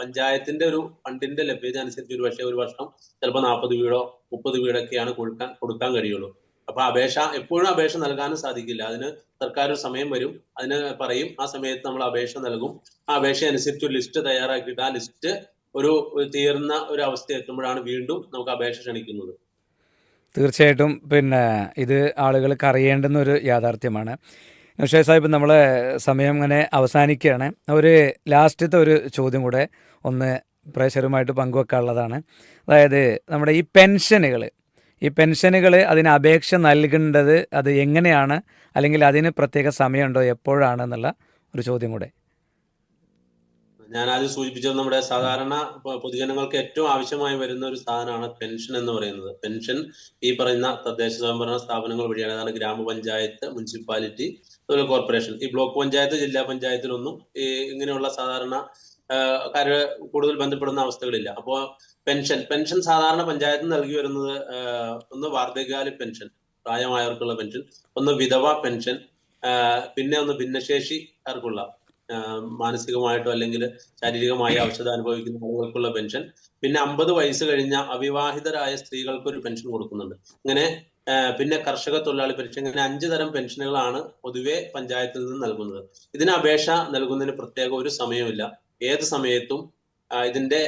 Speaker 3: പഞ്ചായത്തിന്റെ ഒരു ഫണ്ടിന്റെ ലഭ്യത അനുസരിച്ച് ഒരു പക്ഷേ ഒരു വർഷം ചിലപ്പോൾ നാൽപ്പത് വീടോ മുപ്പത് വീടൊക്കെയാണ് കൊടുക്കാൻ കൊടുക്കാൻ കഴിയുള്ളൂ. അപ്പൊ അപേക്ഷ എപ്പോഴും അപേക്ഷ നൽകാനും സാധിക്കില്ല. അതിന് സർക്കാർ ഒരു സമയം വരും. അതിന് പറയും ആ സമയത്ത് നമ്മൾ അപേക്ഷ നൽകും. ആ അപേക്ഷ അനുസരിച്ച് ഒരു ലിസ്റ്റ് തയ്യാറാക്കിയിട്ട് ആ ലിസ്റ്റ് ഒരു തീർന്ന ഒരു അവസ്ഥ എത്തുമ്പോഴാണ് വീണ്ടും നമുക്ക് അപേക്ഷ ക്ഷണിക്കുന്നത്.
Speaker 1: തീർച്ചയായിട്ടും പിന്നെ ഇത് ആളുകൾക്ക് അറിയേണ്ടുന്ന ഒരു യാഥാർത്ഥ്യമാണ്. നഷേ സാഹിബ് നമ്മളെ സമയം അങ്ങനെ അവസാനിക്കുകയാണ്. ഒരു ലാസ്റ്റത്തെ ഒരു ചോദ്യം കൂടെ ഒന്ന് പ്രേക്ഷകരുമായിട്ട് പങ്കുവെക്കാനുള്ളതാണ്. അതായത് നമ്മുടെ ഈ പെൻഷനുകൾ ഈ പെൻഷനുകൾ അതിന് അപേക്ഷ നൽകേണ്ടത് അത് എങ്ങനെയാണ്? അല്ലെങ്കിൽ അതിന് പ്രത്യേക സമയമുണ്ടോ? എപ്പോഴാണ് എന്നുള്ള ഒരു ചോദ്യം കൂടെ.
Speaker 3: ഞാൻ ആദ്യം സൂചിപ്പിച്ചത് നമ്മുടെ സാധാരണ പൊതുജനങ്ങൾക്ക് ഏറ്റവും ആവശ്യമായി വരുന്ന ഒരു സാധനമാണ് പെൻഷൻ എന്ന് പറയുന്നത്. പെൻഷൻ ഈ പറയുന്ന തദ്ദേശ സ്വയംഭരണ സ്ഥാപനങ്ങൾ വഴിയാണ്. അതാണ് ഗ്രാമപഞ്ചായത്ത് മുനിസിപ്പാലിറ്റി അതുപോലെ കോർപ്പറേഷൻ. ഈ ബ്ലോക്ക് പഞ്ചായത്ത് ജില്ലാ പഞ്ചായത്തിലൊന്നും ഈ ഇങ്ങനെയുള്ള സാധാരണ കാര്യ കൂടുതൽ ബന്ധപ്പെടുന്ന അവസ്ഥകളില്ല. അപ്പോ പെൻഷൻ പെൻഷൻ സാധാരണ പഞ്ചായത്ത് നൽകി വരുന്നത് ഒന്ന് വാർദ്ധക്യകാല പെൻഷൻ പ്രായമായവർക്കുള്ള പെൻഷൻ ഒന്ന് വിധവ പെൻഷൻ പിന്നെ ഒന്ന് ഭിന്നശേഷിക്കാർക്കുള്ള ആഹ് മാനസികമായിട്ടോ അല്ലെങ്കിൽ ശാരീരികമായി അവശത അനുഭവിക്കുന്ന ആളുകൾക്കുള്ള പെൻഷൻ. പിന്നെ അമ്പത് വയസ്സ് കഴിഞ്ഞ അവിവാഹിതരായ സ്ത്രീകൾക്ക് ഒരു പെൻഷൻ കൊടുക്കുന്നുണ്ട്. ഇങ്ങനെ പിന്നെ കർഷക തൊഴിലാളി പെൻഷൻ ഇങ്ങനെ അഞ്ച് തരം പെൻഷനുകളാണ് പൊതുവെ പഞ്ചായത്തിൽ നിന്ന് നൽകുന്നത്. ഇതിന് അപേക്ഷ നൽകുന്നതിന് പ്രത്യേക ഒരു സമയമില്ല ഏത് സമയത്തും ഇതിന്റെ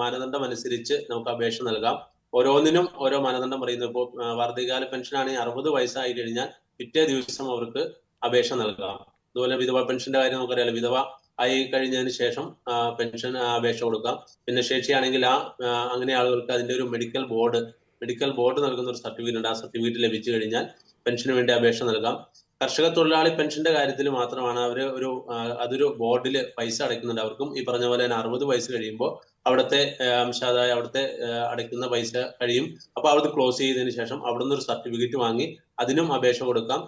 Speaker 3: മാനദണ്ഡം അനുസരിച്ച് നമുക്ക് അപേക്ഷ നൽകാം. ഓരോന്നിനും ഓരോ മാനദണ്ഡം പറയുന്നത് ഇപ്പോൾ വാർദ്ധകാല പെൻഷനാണെങ്കിൽ അറുപത് വയസ്സായി കഴിഞ്ഞാൽ പിറ്റേ ദിവസം അവർക്ക് അപേക്ഷ നൽകാം. അതുപോലെ വിധവ പെൻഷന്റെ കാര്യം നമുക്കറിയാലോ. വിധവ ആയി കഴിഞ്ഞതിന് ശേഷം പെൻഷൻ അപേക്ഷ കൊടുക്കാം. പിന്നെ ശേഷിയാണെങ്കിൽ ആ അങ്ങനെ ആളുകൾക്ക് അതിന്റെ ഒരു മെഡിക്കൽ ബോർഡ് മെഡിക്കൽ ബോർഡ് നൽകുന്ന ഒരു സർട്ടിഫിക്കറ്റ് ഉണ്ട്. ആ സർട്ടിഫിക്കറ്റ് ലഭിച്ചു കഴിഞ്ഞാൽ പെൻഷന് വേണ്ടി അപേക്ഷ നൽകാം. കർഷക തൊഴിലാളി പെൻഷന്റെ കാര്യത്തിൽ മാത്രമാണ് അവർ ഒരു അതൊരു ബോർഡിൽ പൈസ അടയ്ക്കുന്നുണ്ട്. അവർക്കും ഈ പറഞ്ഞ പോലെ തന്നെ അറുപത് വയസ്സ് കഴിയുമ്പോൾ അവിടുത്തെ അംശാദായ അവിടുത്തെ അടയ്ക്കുന്ന പൈസ കഴിയും. അപ്പൊ അവിടുത്തെ ക്ലോസ് ചെയ്തതിന് ശേഷം അവിടുന്ന് ഒരു സർട്ടിഫിക്കറ്റ് വാങ്ങി അതിനും അപേക്ഷ കൊടുക്കാം.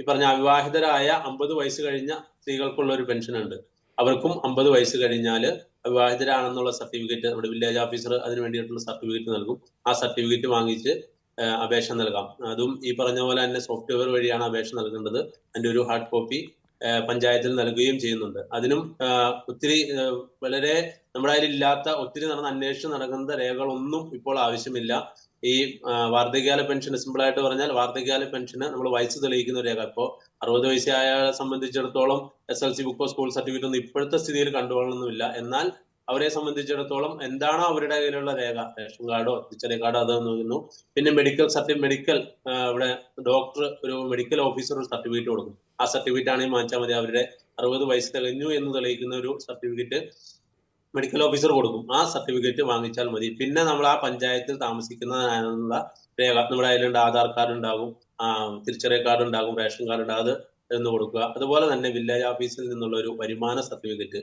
Speaker 3: ഈ പറഞ്ഞ അവിവാഹിതരായ അമ്പത് വയസ്സ് കഴിഞ്ഞ സ്ത്രീകൾക്കുള്ള ഒരു പെൻഷൻ ഉണ്ട് അവർക്കും അമ്പത് വയസ്സ് കഴിഞ്ഞാൽ അവിവാഹിതരാണെന്നുള്ള സർട്ടിഫിക്കറ്റ് നമ്മുടെ വില്ലേജ് ഓഫീസർ അതിന് വേണ്ടിയിട്ടുള്ള സർട്ടിഫിക്കറ്റ് നൽകും. ആ സർട്ടിഫിക്കറ്റ് വാങ്ങിച്ച് അപേക്ഷ നൽകാം. അതും ഈ പറഞ്ഞ പോലെ തന്നെ സോഫ്റ്റ്വെയർ വഴിയാണ് അപേക്ഷ നൽകേണ്ടത്. അതിന്റെ ഒരു ഹാർഡ് കോപ്പി പഞ്ചായത്തിൽ നൽകുകയും ചെയ്യുന്നുണ്ട്. അതിനും ഒത്തിരി വളരെ നമ്മുടെ അതിലില്ലാത്ത ഒത്തിരി നടന്ന അന്വേഷിച്ച് നടക്കുന്ന രേഖകളൊന്നും ഇപ്പോൾ ആവശ്യമില്ല. ഈ വാർദ്ധക്യകാല പെൻഷൻ സിമ്പിൾ ആയിട്ട് പറഞ്ഞാൽ വാർദ്ധക്യകാല പെൻഷന് നമ്മൾ വയസ്സ് തെളിയിക്കുന്ന ഒരു രേഖ. ഇപ്പോൾ അറുപത് വയസ്സായ സംബന്ധിച്ചിടത്തോളം എസ് എൽ സി ബുക്കോ സ്കൂൾ സർട്ടിഫിക്കറ്റ് ഒന്നും ഇപ്പോഴത്തെ സ്ഥിതിയിൽ കണ്ടുകൊള്ളണമെന്നില്ല. എന്നാൽ അവരെ സംബന്ധിച്ചിടത്തോളം എന്താണോ അവരുടെ കയ്യിലുള്ള രേഖ. റേഷൻ കാർഡോ തിരിച്ചറിയ കാർഡോ അത് നോക്കുന്നു പിന്നെ മെഡിക്കൽ സർട്ടിഫിക്കറ്റ് മെഡിക്കൽ ഇവിടെ ഡോക്ടർ ഒരു മെഡിക്കൽ ഓഫീസർ ഒരു സർട്ടിഫിക്കറ്റ് കൊടുക്കും ആ സർട്ടിഫിക്കറ്റ് ആണെങ്കിൽ വാങ്ങിച്ചാൽ മതി. അവരുടെ അറുപത് വയസ്സ് തെളിഞ്ഞു എന്ന് തെളിയിക്കുന്ന ഒരു സർട്ടിഫിക്കറ്റ് മെഡിക്കൽ ഓഫീസർ കൊടുക്കും. ആ സർട്ടിഫിക്കറ്റ് വാങ്ങിച്ചാൽ മതി. പിന്നെ നമ്മൾ ആ പഞ്ചായത്തിൽ താമസിക്കുന്നതിനുള്ള രേഖ നമ്മുടെ അതിലുണ്ട് ആധാർ കാർഡ് ഉണ്ടാകും. തിരിച്ചറിയ കാർഡ് ഉണ്ടാകും റേഷൻ കാർഡ് ഉണ്ടാകും എന്ന് കൊടുക്കുക. അതുപോലെ തന്നെ വില്ലേജ് ഓഫീസിൽ നിന്നുള്ള ഒരു വരുമാന സർട്ടിഫിക്കറ്റ്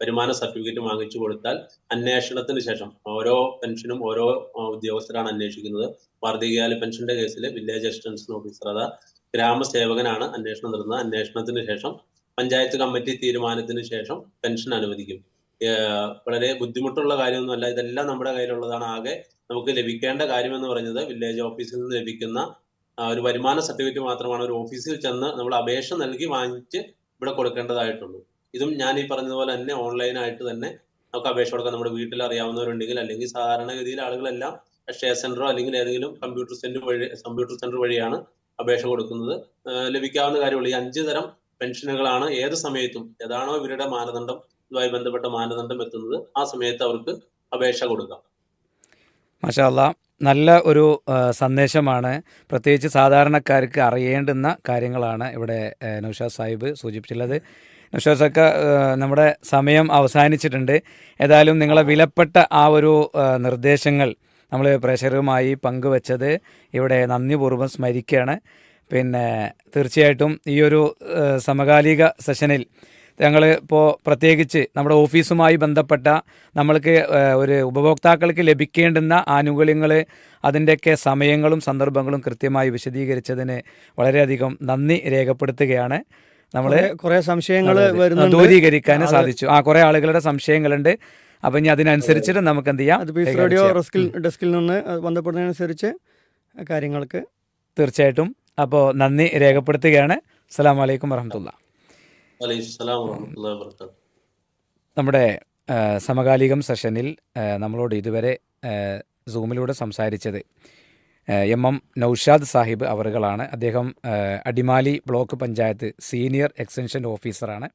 Speaker 3: വരുമാന സർട്ടിഫിക്കറ്റ് വാങ്ങിച്ചു കൊടുത്താൽ അന്വേഷണത്തിന് ശേഷം ഓരോ പെൻഷനും ഓരോ ഉദ്യോഗസ്ഥരാണ് അന്വേഷിക്കുന്നത്. വാർദ്ധക്യകാല പെൻഷന്റെ കേസിൽ വില്ലേജ് അസിസ്റ്റൻസ് ഓഫീസർ അതാ ഗ്രാമസേവകനാണ് അന്വേഷണം നടത്തുന്നത്. അന്വേഷണത്തിന് ശേഷം പഞ്ചായത്ത് കമ്മിറ്റി തീരുമാനത്തിന് ശേഷം പെൻഷൻ അനുവദിക്കും. വളരെ ബുദ്ധിമുട്ടുള്ള കാര്യമൊന്നുമല്ല. ഇതെല്ലാം നമ്മുടെ കയ്യിലുള്ളതാണ്. ആകെ നമുക്ക് ലഭിക്കേണ്ട കാര്യം എന്ന് പറയുന്നത് വില്ലേജ് ഓഫീസിൽ നിന്ന് ലഭിക്കുന്ന ഒരു വരുമാന സർട്ടിഫിക്കറ്റ് മാത്രമാണ്. ഒരു ഓഫീസിൽ ചെന്ന് നമ്മൾ അപേക്ഷ നൽകി വാങ്ങിച്ച് ഇവിടെ കൊടുക്കേണ്ടതായിട്ടുള്ളൂ. ഇതും ഞാൻ ഈ പറഞ്ഞതുപോലെ തന്നെ ഓൺലൈനായിട്ട് തന്നെ നമുക്ക് അപേക്ഷ കൊടുക്കാൻ നമ്മുടെ വീട്ടിൽ അറിയാവുന്നവരുണ്ടെങ്കിൽ അല്ലെങ്കിൽ സാധാരണഗതിയിൽ ആളുകളെല്ലാം അക്ഷയ സെന്ററോ അല്ലെങ്കിൽ ഏതെങ്കിലും കമ്പ്യൂട്ടർ സെന്റർ വഴി കമ്പ്യൂട്ടർ സെന്റർ വഴിയാണ് അപേക്ഷ കൊടുക്കുന്നത്. ലഭിക്കാവുന്ന കാര്യമുള്ളൂ. ഈ അഞ്ച് തരം പെൻഷനുകളാണ് ഏത് സമയത്തും ഏതാണോ ഇവരുടെ മാനദണ്ഡം ഇതുമായി ബന്ധപ്പെട്ട മാനദണ്ഡം എത്തുന്നത് ആ സമയത്ത് അവർക്ക് അപേക്ഷ കൊടുക്കാം.
Speaker 1: മാഷാല്ല നല്ല ഒരു സന്ദേശമാണ്. പ്രത്യേകിച്ച് സാധാരണക്കാർക്ക് അറിയേണ്ടുന്ന കാര്യങ്ങളാണ് ഇവിടെ നൌഷാദ് സാഹിബ് സൂചിപ്പിച്ചിട്ടുള്ളത്. നൌഷാദ് സക്ക നമ്മുടെ സമയം അവസാനിച്ചിട്ടുണ്ട്. ഏതായാലും നിങ്ങളെ വിലപ്പെട്ട ആ ഒരു നിർദ്ദേശങ്ങൾ നമ്മൾ പ്രേക്ഷകരുമായി പങ്കുവച്ചത് ഇവിടെ നന്ദിപൂർവം സ്മരിക്കുകയാണ്. പിന്നെ തീർച്ചയായിട്ടും ഈ ഒരു സമകാലിക സെഷനിൽ ഞങ്ങൾ ഇപ്പോൾ പ്രത്യേകിച്ച് നമ്മുടെ ഓഫീസുമായി ബന്ധപ്പെട്ട നമ്മൾക്ക് ഒരു ഉപഭോക്താക്കൾക്ക് ലഭിക്കേണ്ടുന്ന ആനുകൂല്യങ്ങൾ അതിന്റെയൊക്കെ സമയങ്ങളും സന്ദർഭങ്ങളും കൃത്യമായി വിശദീകരിച്ചതിന് വളരെയധികം നന്ദി രേഖപ്പെടുത്തുകയാണ്. നമ്മൾ
Speaker 2: കുറേ സംശയങ്ങൾ
Speaker 1: ദൂരീകരിക്കാൻ സാധിച്ചു. ആ കുറേ ആളുകളുടെ സംശയങ്ങളുണ്ട്. അപ്പം ഇനി അതിനനുസരിച്ചിട്ട് നമുക്ക് എന്ത് ചെയ്യാം?
Speaker 2: റേഡിയോ ഡെസ്കിൽ ഡെസ്കിൽ നിന്ന് ബന്ധപ്പെടുന്നതിനനുസരിച്ച് കാര്യങ്ങൾക്ക്
Speaker 1: തീർച്ചയായിട്ടും. അപ്പോൾ നന്ദി രേഖപ്പെടുത്തുകയാണ്. അസ്സാം വലൈക്കും വറഹമത്തുള്ള. നമ്മുടെ സമകാലികം സെഷനിൽ നമ്മളോട് ഇതുവരെ സൂമിലൂടെ സംസാരിച്ചത് എം എം നൌഷാദ് സാഹിബ് അവറുകളാണ്. അദ്ദേഹം Adimali block panchayat senior extension ഓഫീസറാണ്.